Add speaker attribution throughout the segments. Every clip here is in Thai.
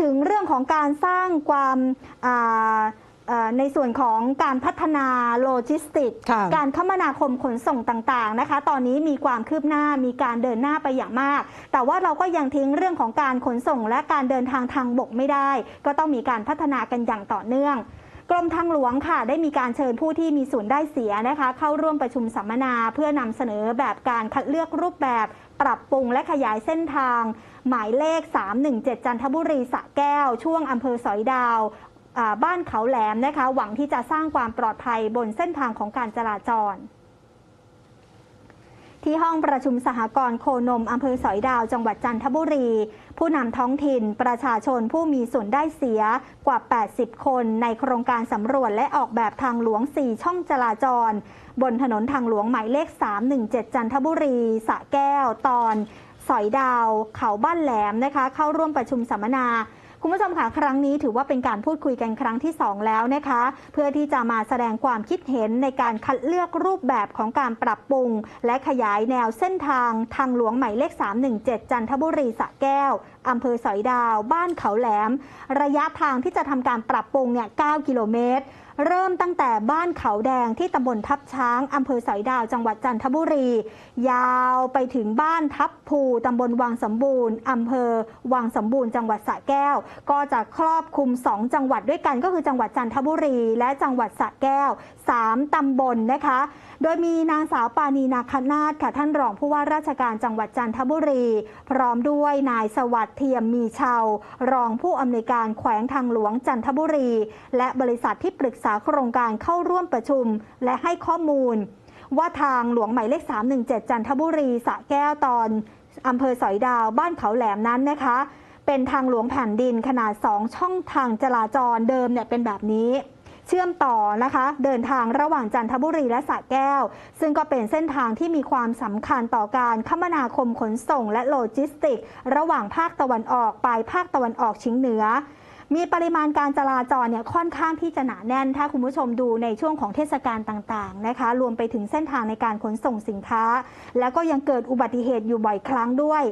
Speaker 1: ถึงเรื่องของการสร้างความอ่าเอ่อในส่วนของการพัฒนาโลจิสติก
Speaker 2: ค่ะ
Speaker 1: การคมนาคมขนส่งต่างๆนะคะ ตอนนี้มีความคืบหน้ามีการเดินหน้าไปอย่างมาก แต่ว่าเราก็ยังทิ้งเรื่องของการขนส่ง และการเดินทางทางบกไม่ได้ ก็ต้องมีการพัฒนากันอย่างต่อเนื่อง กรมทางหลวงค่ะได้มีการเชิญผู้ที่มีส่วนได้เสียนะคะ เข้าร่วมประชุมสัมมนาเพื่อนำเสนอแบบการคัดเลือกรูปแบบ ปรับปรุงและขยายเส้นทาง หมายเลข 317 จันทบุรีสะแก้ว ช่วงอำเภอสอยดาวบ้านเขาแหลมนะคะ หวังที่จะสร้างความปลอดภัยบนเส้นทางของการจราจร ที่ห้องประชุมสหกรณ์โคนมอำเภอสอยดาว จังหวัดจันทบุรี ผู้นำท้องถิ่น ประชาชนผู้มีส่วนได้เสียกว่า 80 คน ในโครงการสำรวจและออกแบบทางหลวง 4 ช่องจราจร บนถนนทางหลวงหมายเลข 317 จันทบุรี สะแก้ว ตอน สอยดาว เขาบ้านแหลมนะคะ เข้าร่วมประชุมสัมมนา คุณผู้ชมค่ะครั้งนี้ถือว่าเป็นการพูดคุยกันครั้งที่ 2 แล้วนะคะ เพื่อที่จะมาแสดงความคิดเห็นในการคัดเลือกรูปแบบของการปรับปรุง และขยายแนวเส้นทางทางหลวงหมายเลข 317 จันทบุรีสะแก้วอำเภอสอยดาว บ้านเขาแหลม ระยะทางที่จะทำการปรับปรุงเนี่ย9กิโลเมตร เริ่มตั้งแต่บ้านเขาแดงที่ตำบลทับช้างอำเภอสอยดาวจังหวัดจันทบุรี ยาวไปถึงบ้านทับภูตำบลวังสมบูรณ์อำเภอวังสมบูรณ์จังหวัดสระแก้ว ก็จะครอบคลุม 2 จังหวัดด้วยกันก็คือจังหวัดจันทบุรี และจังหวัดสระแก้ว 3 ตำบลนะคะ โดยมีนางสาวปานีนาคนาถค่ะท่านรองผู้ว่าราชการจังหวัดจันทบุรี พร้อมด้วยนายสวัสดิ์เทียมมีเชาวรองผู้อำนวยการแขวงทางหลวงจันทบุรี และบริษัทที่ปรึกษาโครงการเข้าร่วมประชุม และให้ข้อมูล ว่าทางหลวงหมายเลข 317 จันทบุรีสะแก้วตอนอำเภอสอยดาวบ้านเขาแหลมนั้นนะคะ เป็นทางหลวงแผ่นดินขนาด 2 ช่องทางจราจรเดิมเนี่ยเป็นแบบนี้ เชื่อมต่อนะคะ เดินทางระหว่างจันทบุรีและสระแก้ว ซึ่งก็เป็นเส้นทางที่มีความสำคัญต่อการคมนาคมขนส่งและโลจิสติก ระหว่างภาคตะวันออกไปภาคตะวันออกเฉียงเหนือ มีปริมาณการจราจรเนี่ยค่อนข้างที่จะหนาแน่น ถ้าคุณผู้ชมดูในช่วงของเทศกาลต่างๆนะคะ รวมไปถึงเส้นทางในการขนส่งสินค้า แล้วก็ยังเกิดอุบัติเหตุอยู่บ่อยครั้งด้วย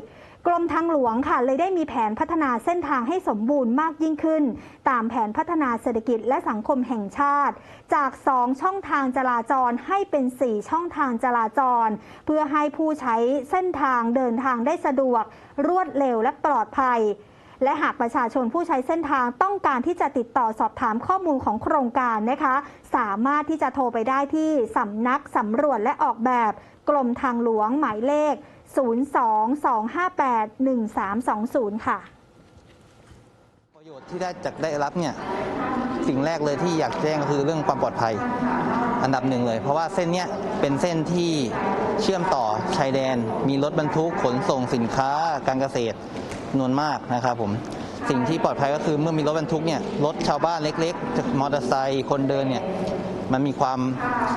Speaker 1: กรมทางหลวงค่ะเลยได้มีแผนพัฒนาเส้นทางให้สมบูรณ์มากยิ่งขึ้น ตามแผนพัฒนาเศรษฐกิจและสังคมแห่งชาติ จาก 2 ช่องทางจราจรให้เป็น 4 ช่องทางจราจร เพื่อให้ผู้ใช้เส้นทางเดินทางได้สะดวก รวดเร็วและปลอดภัย และหากประชาชนผู้ใช้เส้นทางต้องการที่จะติดต่อสอบถามข้อมูลของโครงการนะคะ สามารถที่จะโทรไปได้ที่สำนักสำรวจและออกแบบกรมทางหลวงหมายเลข 022581320 ค่ะ
Speaker 3: ประโยชน์ที่ได้จากได้รับเนี่ยสิ่งแรกเลยที่อยากแจ้งก็คือเรื่องความปลอดภัย อันดับหนึ่งเลย เพราะว่าเส้นเนี้ยเป็นเส้นที่เชื่อมต่อชายแดน มีรถบรรทุกขนส่งสินค้า การเกษตรจำนวนมากนะครับผมสิ่งที่ปลอดภัยก็คือเมื่อมีรถบรรทุกเนี่ยรถชาวบ้านเล็กๆมอเตอร์ไซค์คนเดินเนี่ย มันมีความ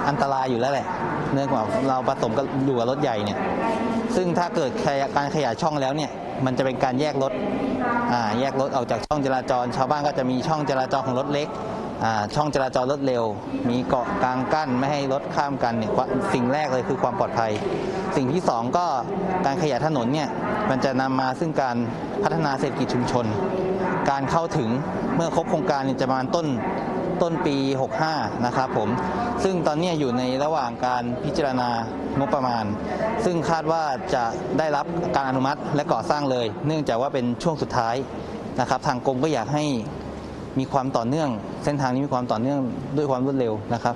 Speaker 3: อันตรายอยู่แล้วแหละ เนื่องจากเราผสมกับอยู่กับรถใหญ่เนี่ย ซึ่งถ้าเกิดการขยายช่องแล้วเนี่ย มันจะเป็นการแยกรถอ่าแยกรถออกจากช่องจราจร ชาวบ้านก็จะมีช่องจราจรของรถเล็ก ช่องจราจรรถเร็ว มีเกาะกลางกั้นไม่ให้รถข้ามกันเนี่ยสิ่งแรกเลยคือความปลอดภัย สิ่งที่สองก็การขยายถนนเนี่ยมันจะนำมาซึ่งการพัฒนาเศรษฐกิจชุมชน การเข้าถึงเมื่อครบโครงการเนี่ยจะประมาณต้น ต้นปี 65 นะครับผม ซึ่งตอนนี้อยู่ในระหว่างการพิจารณางบประมาณ ซึ่งคาดว่าจะได้รับการอนุมัติและก่อสร้างเลย เนื่องจากว่าเป็นช่วงสุดท้ายนะครับทางกรมก็อยากให้มีความต่อเนื่อง เส้นทางนี้มีความต่อเนื่องด้วยความรวดเร็วนะครับ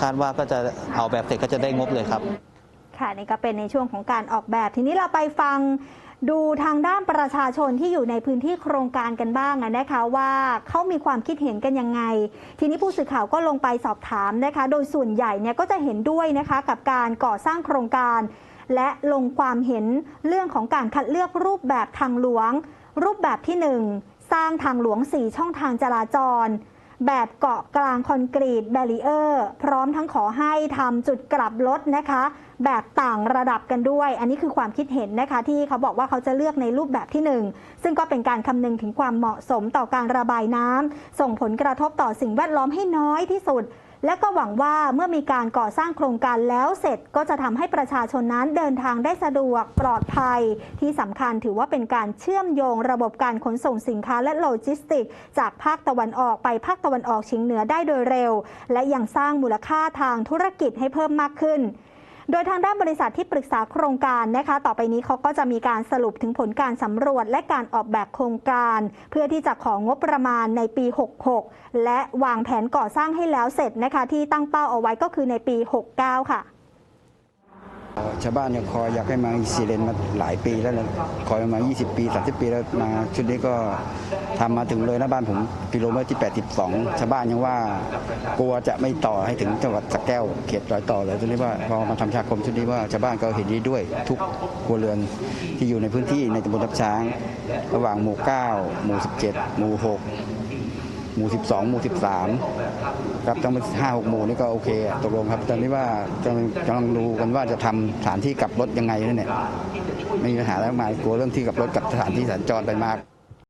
Speaker 3: คาดว่าก็จะเอาแบบเสร็จก็จะได้งบเลยครับ
Speaker 1: ค่ะนี่ก็เป็นในช่วงของการออกแบบ ทีนี้เราไปฟัง ดูทางด้านประชาชนที่อยู่ในพื้นที่โครงการกันบ้างอะนะคะว่าเขามีความคิดเห็นกันยังไง ทีนี้ผู้สื่อข่าวก็ลงไปสอบถามนะคะ โดยส่วนใหญ่เนี่ยก็จะเห็นด้วยนะคะกับการก่อสร้างโครงการ และลงความเห็นเรื่องของการคัดเลือกรูปแบบทางหลวง รูปแบบที่หนึ่งสร้างทางหลวง 4 ช่องทางจราจร แบบเกาะกลางคอนกรีตแบรีเออร์ พร้อมทั้งขอให้ทำจุดกลับรถนะคะ แบบต่างระดับกันด้วย อันนี้คือความคิดเห็นนะคะ ที่เขาบอกว่าเขาจะเลือกในรูปแบบที่ 1 ซึ่งก็เป็นการคำนึงถึงความเหมาะสมต่อการระบายน้ำส่งผลกระทบต่อสิ่งแวดล้อมให้น้อยที่สุดและก็หวังว่าเมื่อมีการก่อสร้างโครงการแล้วเสร็จก็จะทำให้ประชาชนนั้นเดินทางได้สะดวกปลอดภัย ที่สำคัญถือว่าเป็นการเชื่อมโยงระบบการขนส่งสินค้าและโลจิสติก จากภาคตะวันออกไปภาคตะวันออกเฉียงเหนือได้โดยเร็ว และยังสร้างมูลค่าทางธุรกิจให้เพิ่มมากขึ้น โดยทางด้านบริษัทที่ปรึกษาโครงการนะคะ ต่อไปนี้เขาก็จะมีการสรุปถึงผลการสำรวจและการออกแบบโครงการ เพื่อที่จะของงบประมาณในปี 66 และวางแผนก่อสร้างให้แล้วเสร็จนะคะ ที่ตั้งเป้าเอาไว้ก็คือในปี 69 ค่ะ
Speaker 2: ชาวบ้านเนี่ยคอยอยากให้มาอีซีเลนมาหลายปีแล้วนะคอยมา 20 ปี 30 ปีแล้วมาชุดนี้ก็ทำมาถึงเลยนะบ้านผมกิโลเมตรที่ 82 ชาวบ้านยังว่ากลัวจะไม่ต่อให้ถึงจังหวัดสระแก้วเขตรอยต่อเลยตรงนี้ว่าพอมาทำชาคมชุดนี้ว่าชาวบ้านก็เห็นดีด้วยทุกครัวเรือนที่อยู่ในพื้นที่ในตำบลทับช้าง ระหว่างหมู่ 9 หมู่ 17 หมู่ 6 มู่ 12 หมู่ 13 ครับทั้งห้าหกหมู่นี่ก็โอเคตกลงครับ ตอนนี้ว่ากำลังกำลังดูกันว่าจะทำสถานที่กลับรถยังไงนั่นเนี่ยไม่มีปัญหาแล้วมายกลัวเรื่องที่กลับรถกับสถานที่สัญจรไปมาก